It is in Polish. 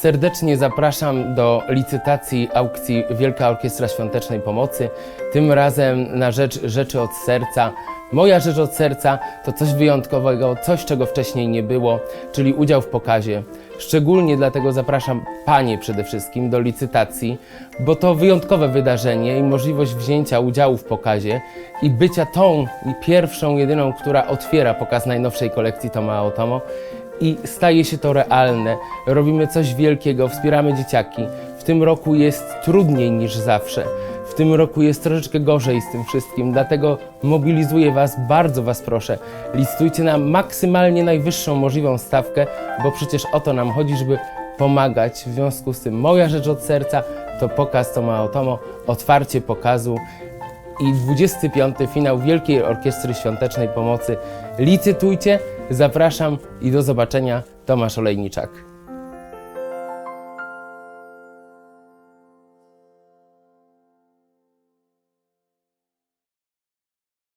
Serdecznie zapraszam do licytacji aukcji Wielka Orkiestra Świątecznej Pomocy. Tym razem na rzecz Rzeczy od Serca. Moja rzecz od serca to coś wyjątkowego, coś czego wcześniej nie było, czyli udział w pokazie. Szczególnie dlatego zapraszam Panie przede wszystkim do licytacji, bo to wyjątkowe wydarzenie i możliwość wzięcia udziału w pokazie i bycia tą i pierwszą, jedyną, która otwiera pokaz najnowszej kolekcji Toma Otomo i staje się to realne. Robimy coś wielkiego, wspieramy dzieciaki. W tym roku jest trudniej niż zawsze. W tym roku jest troszeczkę gorzej z tym wszystkim, dlatego mobilizuję Was, bardzo Was proszę. Licytujcie na maksymalnie najwyższą możliwą stawkę, bo przecież o to nam chodzi, żeby pomagać. W związku z tym moja rzecz od serca to pokaz Toma Otomo, otwarcie pokazu i 25. finał Wielkiej Orkiestry Świątecznej Pomocy. Licytujcie, zapraszam i do zobaczenia. Tomasz Olejniczak.